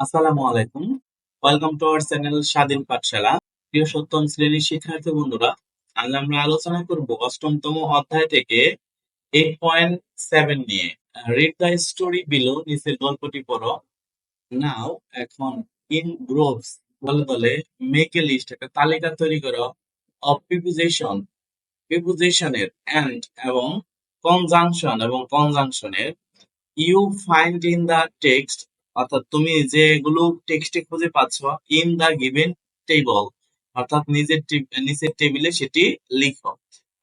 আসসালামু আলাইকুম। Welcome to our channel স্বাধীন পাঠশালা প্রিয় সপ্তম শ্রেণির শিক্ষার্থী বন্ধুরা, আজ আমরা আলোচনা করব অষ্টমতম অধ্যায় থেকে এইট পয়েন্ট সেভেন নিয়ে। রিড দ্য স্টোরি বিলো নিচের গল্পটি পড়ো। নাও এখন ইন গ্রুপস দলে দলে মেক এ লিস্ট একটা তালিকা তৈরি করো অফ প্রিপোজিশন প্রিপোজিশনের এন্ড এবং কনজাংশন এবং কনজাংশনের you find in the text অর্থাৎ তুমি যেগুলো টেক্সটে খুঁজে পাচ্ছ ইন দা গিভেন টেবল অর্থাৎ নিজের নিচের টেবিলে সেটি লিখো।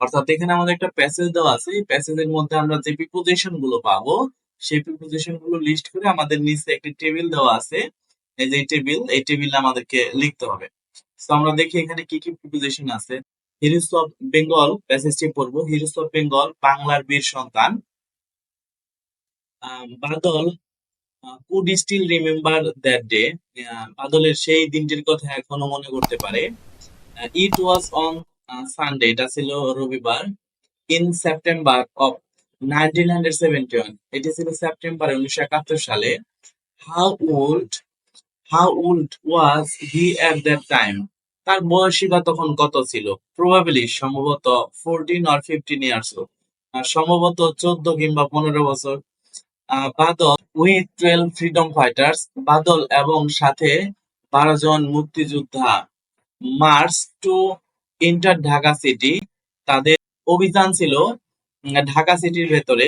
অর্থাৎ এখানে আমাদের একটা প্যাসেজ দেওয়া আছে, এই প্যাসেজের মধ্যে আমরা যে প্রিপোজিশনগুলো পাবো, সেই প্রিপোজিশনগুলো লিস্ট করে আমাদের নিচে একটি টেবিল দেওয়া আছে। এই যে টেবিল এই টেবিলে আমাদেরকে লিখতে হবে। তো আমরা দেখি এখানে কি কি প্রিপোজিশন আছে। হিরোস অফ বেঙ্গল প্যাসেজটি পড়ব। হিরোস অফ বেঙ্গল বাংলার বীর সন্তান। Badal could still remember that day বাদলের সেই দিনটির কথা এখনও মনে করতে পারে। ইট ওয়াজ অন সানডে এটা ছিল রবিবার in September of nineteen hundred seventy one এটি ছিল সেপ্টেম্বর উনিশশো একাত্তর সালে। How old how old was he at that time তার বয়সী বা তখন কত ছিল? প্রবাবলি সম্ভবত ফোরটিন অর ফিফটিন ইয়ার্স সম্ভবত চোদ্দ কিংবা পনেরো বছর। Badal with twelve freedom fighters, Badal এবং সাথে বারো জন মুক্তিযোদ্ধা march to enter Dhaka city. তাদের অভিযান ছিল ঢাকা সিটির ভেতরে।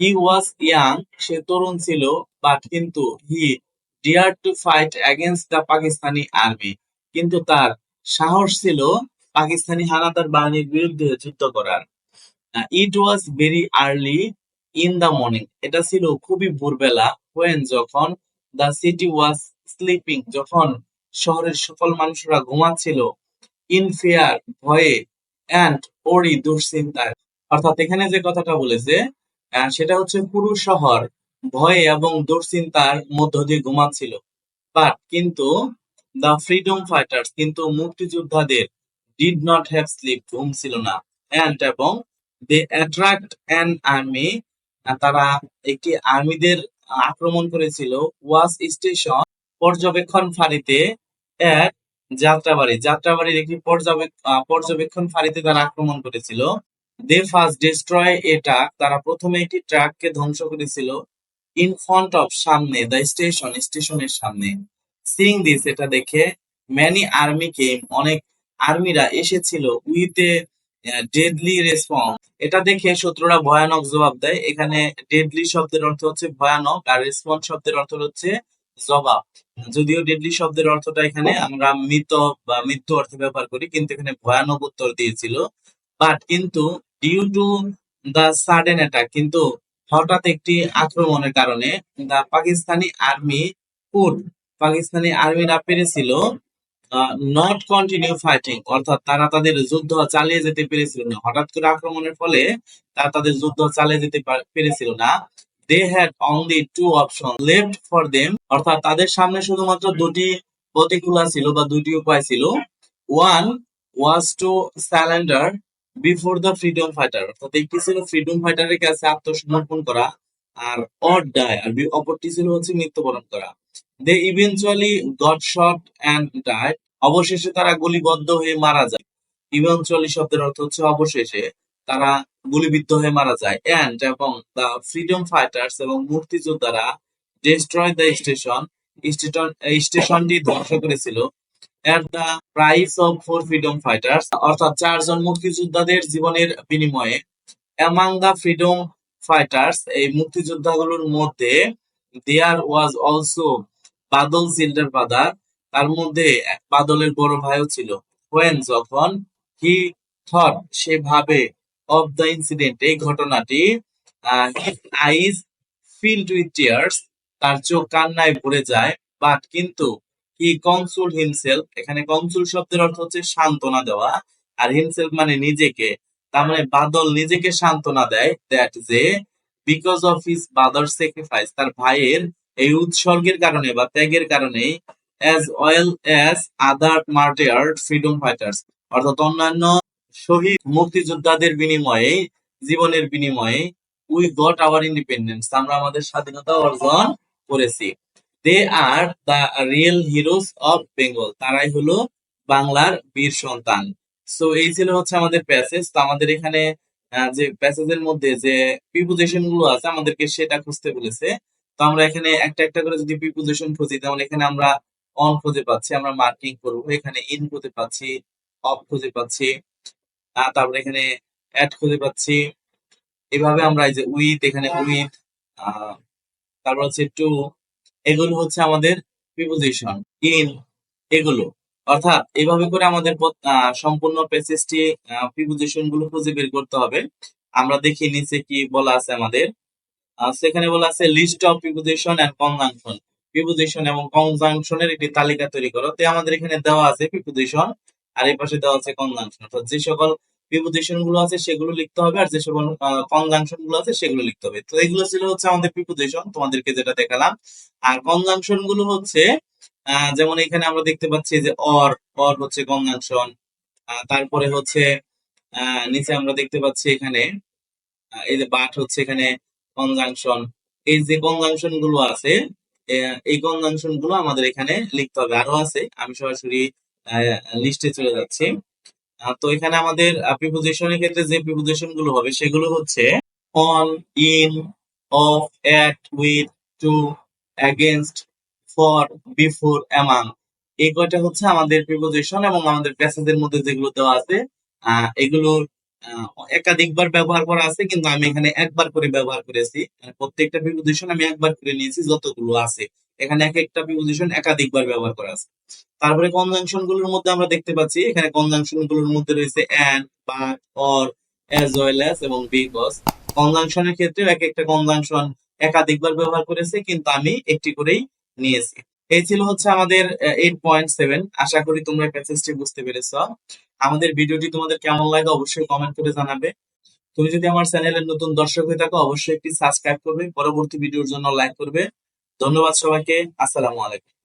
হি ওয়াজ ইয়াং সে তরুণ ছিল বাট কিন্তু he dare to fight against the Pakistani army কিন্তু তার সাহস ছিল পাকিস্তানি হানাদার বাহিনীর বিরুদ্ধে যুদ্ধ করার। It was very early in the morning এটা ছিল খুবই ভোরবেলা হোয়েন যখন দ্য সিটি ওয়াজ স্লিপিং যখন শহরের সকল মানুষরা ঘুমাচ্ছিল ইন ফিয়ার ভয়ে অ্যান্ড ওরি দুশ্চিন্তায়। অর্থাৎ এখানে যে কথাটা বলেছে সেটা হচ্ছে পুরো শহর ভয়ে এবং দুশ্চিন্তার মধ্য দিয়ে ঘুমাচ্ছিল। বাট কিন্তু দ্য ফ্রিডম ফাইটার্স কিন্তু মুক্তিযোদ্ধাদের ডিড নট হ্যাভ স্লিপ ঘুম ছিল না। অ্যান্ড এবং দে অ্যাট্রাক্ট অ্যান আর্মি তারা একটি আর্মিদের আক্রমণ করেছিল ওয়াস স্টেশন পর্যবেক্ষণ ফাঁড়িতে এক যাত্রাবাড়ি। যাত্রাবাড়ির একটি পর্যবেক- পর্যবেক্ষণ ফাঁড়িতে তারা আক্রমণ করেছিল। They first destroy a truck তারা প্রথমে একটি ট্রাককে ধ্বংস করেছিল ইন ফ্রন্ট অফ সামনে দ্য স্টেশন স্টেশনের সামনে। সিং দিস এটা দেখে ম্যানি আর্মি কেম অনেক আর্মিরা এসেছিল উইথ এ ডেডলি রেসপন্স এটা দেখে শত্রুরা ভয়ানক জবাব দেয়। এখানে ডেডলি শব্দের অর্থ হচ্ছে ভয়ানক আর রেসপন্স শব্দের অর্থ হচ্ছে জবাব। যদিও ডেডলি শব্দের অর্থটা এখানে আমরা মৃত বা মৃত্যু অর্থে ব্যবহার করি, কিন্তু এখানে ভয়ানক উত্তর দিয়েছিল। বাট কিন্তু due to the sudden attack কিন্তু হঠাৎ একটি আক্রমণের কারণে the Pakistani army could Pakistani আর্মিরা পেরেছিল নট কন্টিনিউ ফাইটিং অর্থাৎ তারা তাদের যুদ্ধ চালিয়ে যেতে পেরেছিল না। হঠাৎ করে আক্রমণের ফলে তারা তাদের যুদ্ধ চালিয়ে যেতে পেরেছিল না। They had only two option left for them অর্থাৎ তাদের সামনে শুধুমাত্র দুটি প্রতিকূলা ছিল বা দুটি উপায় ছিল। One was to surrender before the freedom fighter অর্থাৎ একটি ছিল? ফ্রিডম ফাইটারের কাছে আত্মসমর্পণ করা। আর অর ডাই, আর অপরটি ছিল হচ্ছে মৃত্যুবরণ করা। They eventually got shot and died অবশেষে তারা গুলিবদ্ধ হয়ে মারা যায়। ইভেনচুয়ালি শব্দের অর্থ হচ্ছে অবশেষে তারা গুলিবিদ্ধ হয়ে মারা যায়। অ্যান্ড এবং দ্য ফ্রিডম ফাইটার্স এবং মুক্তিযোদ্ধারা ডিস্ট্রয় দ্য স্টেশন স্টেশন স্টেশনটি ধ্বংস করেছিল। At the price of four freedom fighters অর্থাৎ চারজন মুক্তিযোদ্ধাদের জীবনের বিনিময়ে অ্যামাং দ্য ফ্রিডম ফাইটার্স এই মুক্তিযোদ্ধাগুলোর মধ্যে দেয়ার ওয়াজ অলসো বাদল সিল্ডার ব্রাদার তার মধ্যে এক বাদলের বড় ভাইও ছিল। হোয়েন যখন হি থট সে ভাবে অফ দ্য ইনসিডেন্ট এই ঘটনাটি আইজ ফিল্ড উইথ টিয়ার্স তার চোখ কান্নায় ভরে যায় বাট কিন্তু হি কনসুল হিমসেলফ এখানে কনসুল শব্দের অর্থ হচ্ছে সান্ত্বনা দেওয়া, আর হিমসেলফ মানে নিজেকে তার মানে বাদল নিজেকে সান্ত্বনা দেয় দ্যাট যে because of his brother sacrifice তার ভাইয়ের এই উৎসর্গের কারণে বা ত্যাগের কারণে as well as other martyred freedom fighters অর্থাৎ অন্যান্য শহীদ মুক্তিযোদ্ধাদের বিনিময়ে, জীবনের বিনিময়ে উই গট আওয়ার ইন্ডিপেন্ডেন্স আমরা আমাদের স্বাধীনতা অর্জন করেছি। They are the real heroes of Bengal তারাই হলো বাংলার বীর সন্তান। সো এই ছিল হচ্ছে আমাদের প্যাসেজ তো আমাদের এখানে যে প্যাসেজের মধ্যে যে প্রিপোজিশনগুলো আছে, আমাদেরকে সেটা খুঁজতে বলেছে। তো আমরা এখানে একটা একটা করে যদি প্রিপোজিশন খুঁজি যেমন এখানে আমরা অন খুঁজে পাচ্ছি, আমরা মার্কিং করব। এখানে ইন খুঁজে পাচ্ছি অফ খুঁজে পাচ্ছি তারপরে এখানে অ্যাড খুঁজে পাচ্ছি। এভাবে আমরা এই যে উইথ এখানে উইথ তারপর হচ্ছে টু এগুলো হচ্ছে আমাদের প্রিপোজিশন ইন এগুলো। অর্থাৎ এভাবে করে আমাদের সম্পূর্ণ প্যাসেজটি প্রিপোজিশনগুলো খুঁজে বের করতে হবে। আমরা দেখি নিচে কি বলা আছে আমাদের। সেখানে বলা আছে list of preposition and conjunction preposition এবং কনজাংশনের একটি তালিকা তৈরি করো। তো আমাদের এখানে দেওয়া আছে প্রিপোজিশন আর এই পাশে দেওয়া আছে কনজাংশন অর্থাৎ যে সকল প্রিপোজিশনগুলো আছে সেগুলো লিখতে হবে, আর যে সকল কনজাংশনগুলো আছে সেগুলো লিখতে হবে। তো এগুলো ছিল হচ্ছে আমাদের প্রিপোজিশন তোমাদেরকে যেটা দেখালাম। আর কনজাংশনগুলো হচ্ছে যেমন এখানে আমরা দেখতে পাচ্ছি যে অর অর হচ্ছে কনজাংশন তারপরে হচ্ছে নিচে আমরা দেখতে পাচ্ছি এখানে এই যে বাট হচ্ছে এখানে কনজাংশন এই যে কনজাংশনগুলো আছে এই কনজাংশনগুলো আমাদের এখানে লিখতে হবে। আরও আছে, আমি সরাসরি লিস্টে চলে যাচ্ছি। তো এখানে আমাদের প্রিপোজিশনের ক্ষেত্রে যে প্রিপোজিশনগুলো হবে, সেগুলো হচ্ছে on in of at with to against for before among এই কয়টা হচ্ছে আমাদের প্রিপোজিশন এবং আমাদের প্যাসেজের মধ্যে যেগুলো দেওয়া আছে। আহ, এগুলো আহ, একাধিকবার ব্যবহার করা আছে কিন্তু আমি এখানে একবার করে ব্যবহার করেছি। প্রত্যেকটা প্রিপোজিশন আমি একবার করে নিয়েছি যতগুলো আছে। এখানে এক একটা প্রিপোজিশন একাধিকবার ব্যবহার করা আছে। তারপরে কনজাংশনগুলোর মধ্যে আমরা দেখতে পাচ্ছি এখানে কনজাংশনগুলোর মধ্যে রয়েছে and but or as well as এবং বিকজ কনজাংশনের ক্ষেত্রে এক একটা কনজাংশন একাধিকবার ব্যবহার করেছে কিন্তু আমি একটি করেই নিয়েছি। এই ছিল হচ্ছে আমাদের এইট পয়েন্ট সেভেন আশা করি তোমরা প্যাসেজটি বুঝতে পেরেছ। আমাদের ভিডিওটি তোমাদের কেমন লাগে অবশ্যই কমেন্ট করে জানাবে। তুমি যদি আমার চ্যানেলের নতুন দর্শক হয়ে থাকো, অবশ্যই একটি সাবস্ক্রাইব করবে। পরবর্তী ভিডিওর জন্য লাইক করবে। ধন্যবাদ সবাইকে। আসসালামু আলাইকুম।